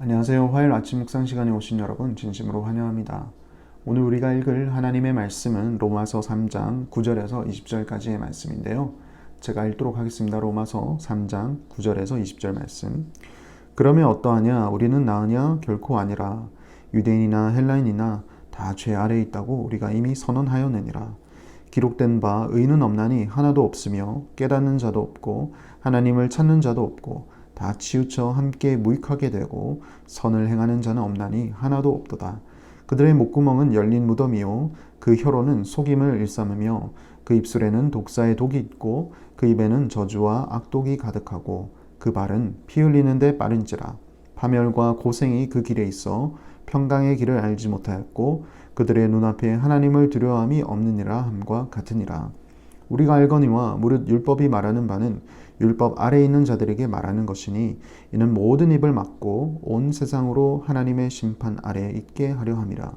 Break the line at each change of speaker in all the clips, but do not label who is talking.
안녕하세요. 화요일 아침 묵상 시간에 오신 여러분 진심으로 환영합니다. 오늘 우리가 읽을 하나님의 말씀은 로마서 3장 9절에서 20절까지의 말씀인데요. 제가 읽도록 하겠습니다. 로마서 3장 9절에서 20절 말씀. 그러면 어떠하냐? 우리는 나으냐? 결코 아니라. 유대인이나 헬라인이나 다 죄 아래에 있다고 우리가 이미 선언하였느니라. 기록된 바 의는 없나니 하나도 없으며 깨닫는 자도 없고 하나님을 찾는 자도 없고 다 치우쳐 함께 무익하게 되고 선을 행하는 자는 없나니 하나도 없도다. 그들의 목구멍은 열린 무덤이요. 그 혀로는 속임을 일삼으며 그 입술에는 독사의 독이 있고 그 입에는 저주와 악독이 가득하고 그 발은 피 흘리는데 빠른지라. 파멸과 고생이 그 길에 있어 평강의 길을 알지 못하였고 그들의 눈앞에 하나님을 두려움이 없느니라 함과 같으니라. 우리가 알거니와 무릇 율법이 말하는 바는 율법 아래 있는 자들에게 말하는 것이니 이는 모든 입을 막고 온 세상으로 하나님의 심판 아래 있게 하려 함이라.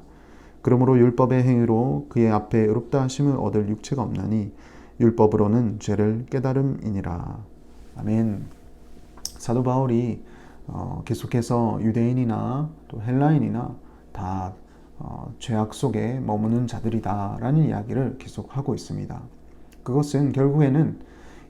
그러므로 율법의 행위로 그의 앞에 의롭다 하심을 얻을 육체가 없나니 율법으로는 죄를 깨달음이니라. 아멘. 사도 바울이 어, 계속해서 유대인이나 또 헬라인이나 다 어, 죄악 속에 머무는 자들이다라는 이야기를 계속 하고 있습니다. 그것은 결국에는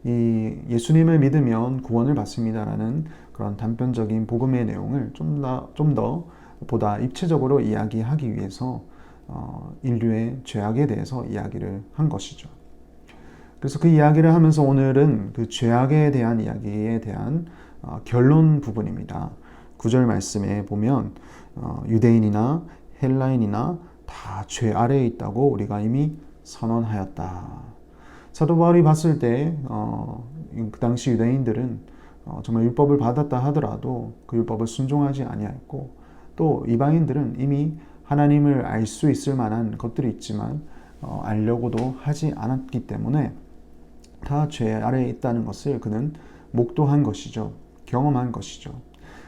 이 예수님을 믿으면 구원을 받습니다라는 그런 단편적인 복음의 내용을 좀 더 좀 더 보다 입체적으로 이야기하기 위해서 어, 인류의 죄악에 대해서 이야기를 한 것이죠. 그래서 그 이야기를 하면서 오늘은 그 죄악에 대한 이야기에 대한 어, 결론 부분입니다. 구절 말씀에 보면 어, 유대인이나 헬라인이나 다 죄 아래에 있다고 우리가 이미 선언하였다. 사도 바울이 봤을 때, 어, 그 당시 유대인들은 어, 정말 율법을 받았다 하더라도 그 율법을 순종하지 아니하였고 또 이방인들은 이미 하나님을 알 수 있을 만한 것들이 있지만 어, 알려고도 하지 않았기 때문에 다 죄 아래에 있다는 것을 그는 목도한 것이죠. 경험한 것이죠.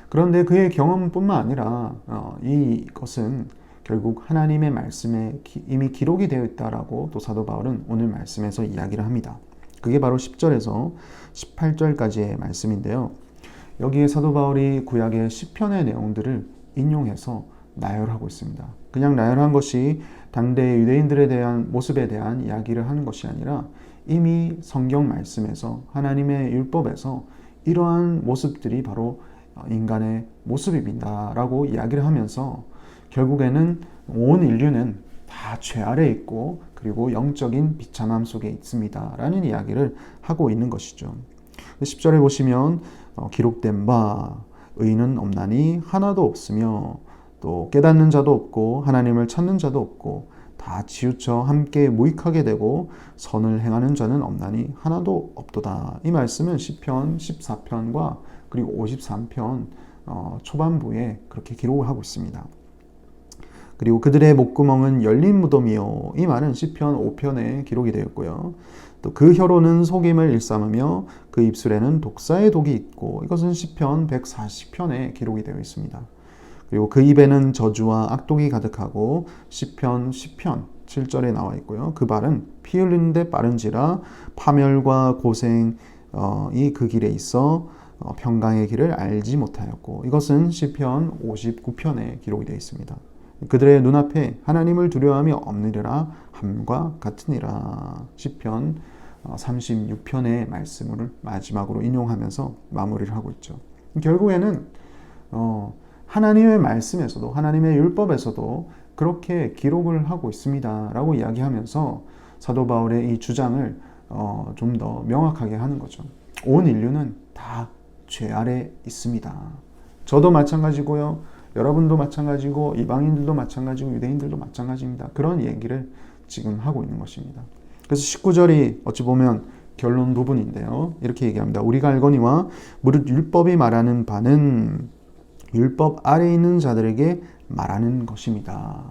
그런데 그의 경험뿐만 아니라 어, 이것은 결국 하나님의 말씀에 이미 기록이 되어 있다라고 또 사도 바울은 오늘 말씀에서 이야기를 합니다. 그게 바로 10절에서 18절까지의 말씀인데요. 여기에 사도 바울이 구약의 시편의 내용들을 인용해서 나열하고 있습니다. 그냥 나열한 것이 당대 유대인들에 대한 모습에 대한 이야기를 하는 것이 아니라 이미 성경 말씀에서 하나님의 율법에서 이러한 모습들이 바로 인간의 모습입니다라고 이야기를 하면서 결국에는 온 인류는 다 죄 아래 있고 그리고 영적인 비참함 속에 있습니다. 라는 이야기를 하고 있는 것이죠. 10절에 보시면 어, 기록된 바 의는 없나니 하나도 없으며 또 깨닫는 자도 없고 하나님을 찾는 자도 없고 다 치우쳐 함께 무익하게 되고 선을 행하는 자는 없나니 하나도 없도다. 이 말씀은 시편 14편과 그리고 53편 어, 초반부에 그렇게 기록을 하고 있습니다. 그리고 그들의 목구멍은 열린 무덤이요. 이 말은 시편 5편에 기록이 되었고요. 또 그 혀로는 속임을 일삼으며 그 입술에는 독사의 독이 있고 이것은 시편 140편에 기록이 되어 있습니다. 그리고 그 입에는 저주와 악독이 가득하고 시편 10편 7절에 나와 있고요. 그 발은 피 흘리는데 빠른지라 파멸과 고생이 그 길에 있어 어, 평강의 길을 알지 못하였고 이것은 시편 59편에 기록이 되어 있습니다. 그들의 눈앞에 하나님을 두려움이 없느리라 함과 같으니라. 시편 36편의 어, 말씀을 마지막으로 인용하면서 마무리를 하고 있죠. 결국에는 어, 하나님의 말씀에서도 하나님의 율법에서도 그렇게 기록을 하고 있습니다라고 이야기하면서 사도 바울의 이 주장을 어, 좀더 명확하게 하는 거죠. 온 인류는 다 죄 아래 있습니다. 저도 마찬가지고요. 여러분도 마찬가지고 이방인들도 마찬가지고 유대인들도 마찬가지입니다. 그런 얘기를 지금 하고 있는 것입니다. 그래서 19절이 어찌 보면 결론 부분인데요. 이렇게 얘기합니다. 우리가 알거니와 무릇 율법이 말하는 바는 율법 아래 있는 자들에게 말하는 것입니다.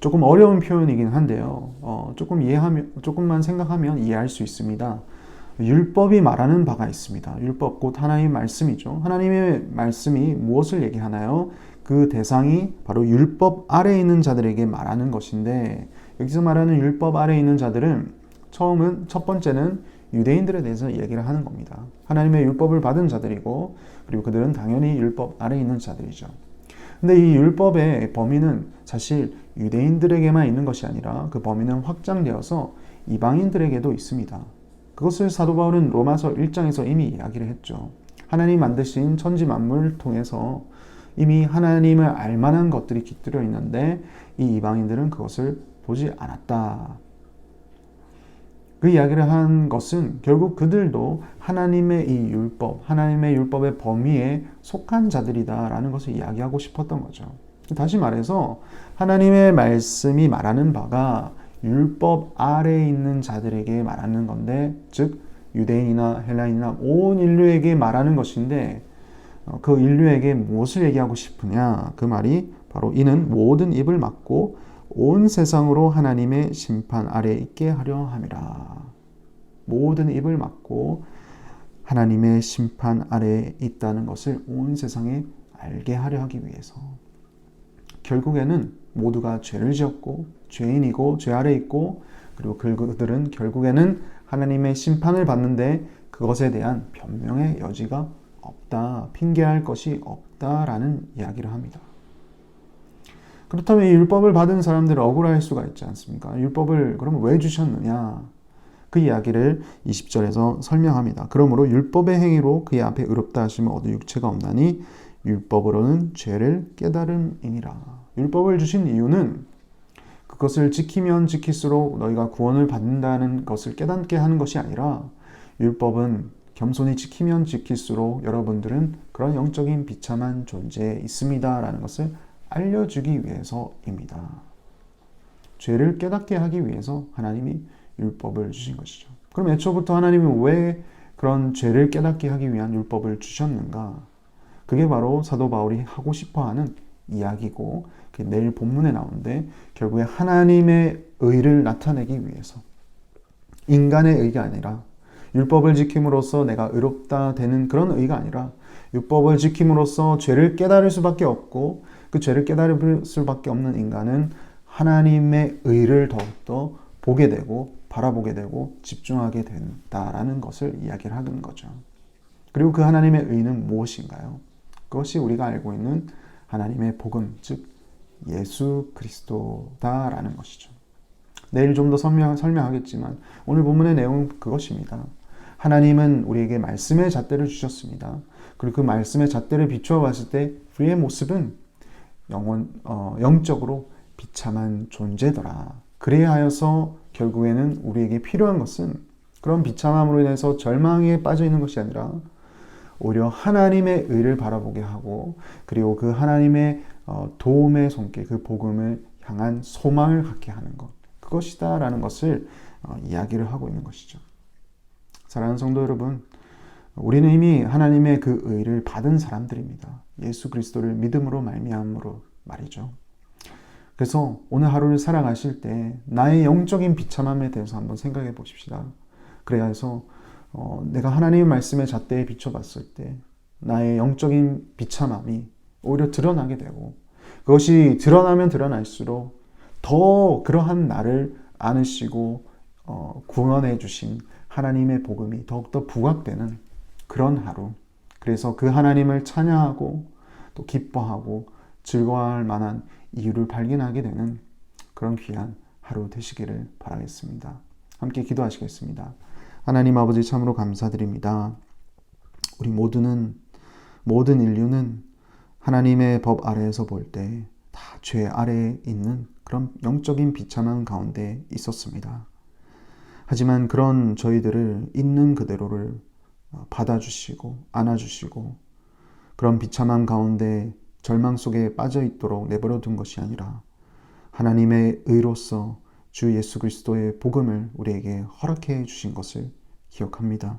조금 어려운 표현이긴 한데요. 어, 조금 이해하면, 조금만 생각하면 이해할 수 있습니다. 율법이 말하는 바가 있습니다. 율법 곧 하나님의 말씀이죠. 하나님의 말씀이 무엇을 얘기하나요? 그 대상이 바로 율법 아래에 있는 자들에게 말하는 것인데 여기서 말하는 율법 아래에 있는 자들은 처음은 첫 번째는 유대인들에 대해서 얘기를 하는 겁니다. 하나님의 율법을 받은 자들이고 그리고 그들은 당연히 율법 아래 있는 자들이죠. 근데 이 율법의 범위는 사실 유대인들에게만 있는 것이 아니라 그 범위는 확장되어서 이방인들에게도 있습니다. 그것을 사도 바울은 로마서 1장에서 이미 이야기를 했죠. 하나님 만드신 천지 만물을 통해서 이미 하나님을 알 만한 것들이 깃들여 있는데 이 이방인들은 그것을 보지 않았다. 그 이야기를 한 것은 결국 그들도 하나님의 이 율법, 하나님의 율법의 범위에 속한 자들이다라는 것을 이야기하고 싶었던 거죠. 다시 말해서 하나님의 말씀이 말하는 바가 율법 아래에 있는 자들에게 말하는 건데, 즉 유대인이나 헬라인이나 온 인류에게 말하는 것인데 어, 그 인류에게 무엇을 얘기하고 싶으냐? 그 말이 바로 이는 모든 입을 막고 온 세상으로 하나님의 심판 아래 있게 하려 함이라. 모든 입을 막고 하나님의 심판 아래에 있다는 것을 온 세상에 알게 하려 하기 위해서 결국에는 모두가 죄를 지었고 죄인이고 죄 아래 있고 그리고 그들은 결국에는 하나님의 심판을 받는데 그것에 대한 변명의 여지가 없다, 핑계할 것이 없다라는 이야기를 합니다. 그렇다면 이 율법을 받은 사람들은 억울할 수가 있지 않습니까? 율법을 그러면 왜 주셨느냐? 그 이야기를 20절에서 설명합니다. 그러므로 율법의 행위로 그의 앞에 의롭다 하시면 얻을 육체가 없나니 율법으로는 죄를 깨달음이니라. 율법을 주신 이유는 그것을 지키면 지킬수록 너희가 구원을 받는다는 것을 깨닫게 하는 것이 아니라 율법은 겸손히 지키면 지킬수록 여러분들은 그런 영적인 비참한 존재에 있습니다 라는 것을 알려주기 위해서입니다. 죄를 깨닫게 하기 위해서 하나님이 율법을 주신 것이죠. 그럼 애초부터 하나님은 왜 그런 죄를 깨닫게 하기 위한 율법을 주셨는가? 그게 바로 사도 바울이 하고 싶어 하는 이야기고 내일 본문에 나오는데 결국에 하나님의 의를 나타내기 위해서 인간의 의가 아니라 율법을 지킴으로써 내가 의롭다 되는 그런 의가 아니라 율법을 지킴으로써 죄를 깨달을 수밖에 없고 그 죄를 깨달을 수밖에 없는 인간은 하나님의 의를 더욱더 보게 되고 바라보게 되고 집중하게 된다라는 것을 이야기를 하는 거죠. 그리고 그 하나님의 의는 무엇인가요? 그것이 우리가 알고 있는 하나님의 복음, 즉 예수 그리스도다라는 것이죠. 내일 좀 더 설명, 설명하겠지만 오늘 본문의 내용은 그것입니다. 하나님은 우리에게 말씀의 잣대를 주셨습니다. 그리고 그 말씀의 잣대를 비추어 봤을 때 우리의 모습은 영원, 어, 영적으로 비참한 존재더라. 그래야 하여서 결국에는 우리에게 필요한 것은 그런 비참함으로 인해서 절망에 빠져 있는 것이 아니라 오히려 하나님의 의를 바라보게 하고 그리고 그 하나님의 어, 도움의 손길, 그 복음을 향한 소망을 갖게 하는 것. 그것이다라는 것을 어, 이야기를 하고 있는 것이죠. 사랑하는 성도 여러분, 우리는 이미 하나님의 그 의를 받은 사람들입니다. 예수 그리스도를 믿음으로 말미암으로 말이죠. 그래서 오늘 하루를 살아가실 때 나의 영적인 비참함에 대해서 한번 생각해 보십시다. 그래야 해서 어, 내가 하나님의 말씀의 잣대에 비춰봤을 때 나의 영적인 비참함이 오히려 드러나게 되고 그것이 드러나면 드러날수록 더 그러한 나를 안으시고 어, 구원해 주신 하나님의 복음이 더욱더 부각되는 그런 하루. 그래서 그 하나님을 찬양하고 또 기뻐하고 즐거워할 만한 이유를 발견하게 되는 그런 귀한 하루 되시기를 바라겠습니다. 함께 기도하시겠습니다. 하나님 아버지 참으로 감사드립니다. 우리 모두는 모든 인류는 하나님의 법 아래에서 볼 때 다 죄 아래에 있는 그런 영적인 비참한 가운데 있었습니다. 하지만 그런 저희들을 있는 그대로를 받아주시고 안아주시고 그런 비참한 가운데 절망 속에 빠져 있도록 내버려 둔 것이 아니라 하나님의 의로서 주 예수 그리스도의 복음을 우리에게 허락해 주신 것을 기억합니다.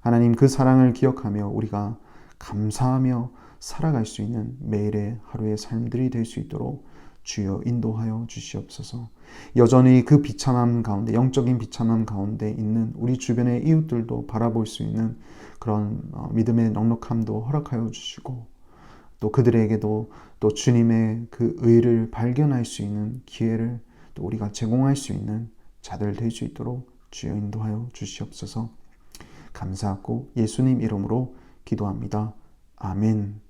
하나님 그 사랑을 기억하며 우리가 감사하며 살아갈 수 있는 매일의 하루의 삶들이 될 수 있도록 주여 인도하여 주시옵소서. 여전히 그 비참함 가운데 영적인 비참함 가운데 있는 우리 주변의 이웃들도 바라볼 수 있는 그런 어, 믿음의 넉넉함도 허락하여 주시고 또 그들에게도 또 주님의 그 의를 발견할 수 있는 기회를 또 우리가 제공할 수 있는 자들 될 수 있도록 주여 인도하여 주시옵소서. 감사하고 예수님 이름으로 기도합니다. 아멘.